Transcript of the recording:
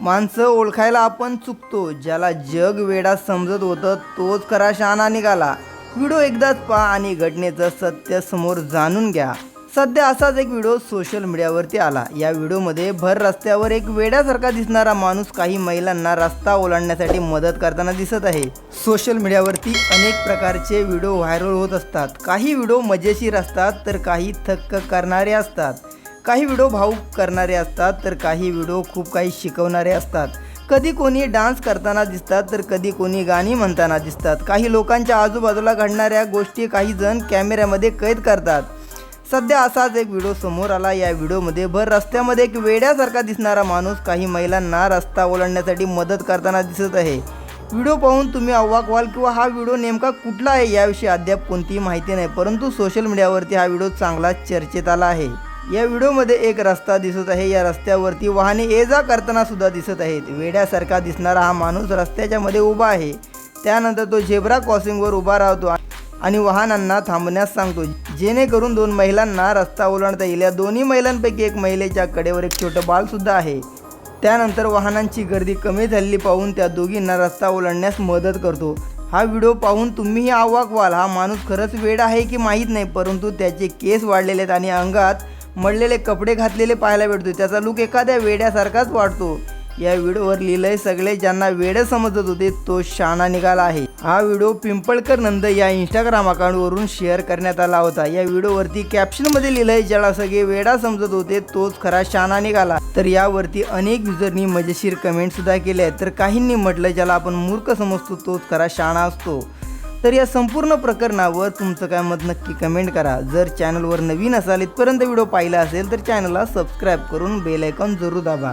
माणसं ओळखायला आपण चुकतो ज्याला जग वेडा समजत होतं तोच खरा शहाणा निघाला. व्हिडिओ एकदाच पहा आणि घटनेचं सत्य समोर जाणून घ्या. सध्या असाच एक व्हिडिओ सोशल मीडियावरती आला. या व्हिडिओमध्ये भर रस्त्यावर एक वेड्यासारखा दिसणारा माणूस काही महिलांना रस्ता ओलांडण्यासाठी मदत करताना दिसत आहे. सोशल मीडियावरती अनेक प्रकारचे व्हिडिओ व्हायरल होत असतात. काही व्हिडिओ मजेशीर असतात तर काही थक्क करणारे असतात. काही व्हिडिओ भाऊक करणारे असतात तर काही व्हिडिओ खूप काही शिकवणारे असतात. कधी कोणी डान्स करताना दिसतात तर कधी कोणी गाणी म्हणताना दिसतात. काही लोकांच्या आजूबाजूला घडणाऱ्या गोष्टी काही जण कॅमेऱ्यामध्ये कैद करतात. सध्या असाच एक व्हिडिओ समोर आला. या व्हिडिओमध्ये भर रस्त्यामध्ये एक वेड्यासारखा दिसणारा माणूस काही महिलांना रस्ता ओलांडण्यासाठी मदत करताना दिसत आहे. व्हिडिओ पाहून तुम्ही अव्वाक व्हाल किंवा हा व्हिडिओ नेमका कुठला आहे याविषयी अद्याप कोणतीही माहिती नाही परंतु सोशल मीडियावरती हा व्हिडिओ चांगला चर्चेत आला आहे. या व्हिडिओमध्ये एक रस्ता दिसत आहे. या रस्त्यावरती वाहने ये जा करताना सुद्धा दिसत आहेत. वेड्यासारखा दिसणारा हा माणूस रस्त्याच्या मध्ये उभा आहे. त्यानंतर तो झेब्रा क्रॉसिंगवर उभा राहतो आणि वाहनांना थांबण्यास सांगतो. जेणेकरून दोन महिलांना रस्ता ओलांडता येईल. या दोन्ही महिलांपैकी एक महिलेच्या कडेवर एक छोटं बालसुद्धा आहे. त्यानंतर वाहनांची गर्दी कमी झालेली पाहून त्या दोघींना रस्ता ओलांडण्यास मदत करतो. हा व्हिडिओ पाहून तुम्हीही आवाक व्हाल. हा माणूस खरंच वेड आहे की माहीत नाही परंतु त्याचे केस वाढलेले आहेत आणि अंगात मळलेले कपडे घातलेले पाहायला भेटतो त्याचा लुक एखाद्या वेड्यासारखाच वाटतो. या व्हिडिओवर लिहिलंय सगळे ज्यांना वेडे समजत होते तो शाणा निघाला आहे. हा व्हिडिओ पिंपळकर नंद या इंस्टाग्राम अकाउंटवरून शेअर करण्यात आला होता. या व्हिडिओवरती कॅप्शनमध्ये लिहिलंय ज्याला सगळे वेडा समजत होते तोच खरा शाणा निघाला. तर यावरती अनेक युजरनी मजेशीर कमेंट सुद्धा केले आहेत. तर काहींनी म्हटलं ज्याला आपण मूर्ख समजतो तोच खरा शाणा असतो. तर या संपूर्ण प्रकरणावर तुमचं काय मत नक्की कमेंट करा. जर चॅनलवर नवीन असाल इथपर्यंत व्हिडिओ पाहिला असेल तर चॅनलला सबस्क्राईब करून बेल आयकॉन जरूर दाबा.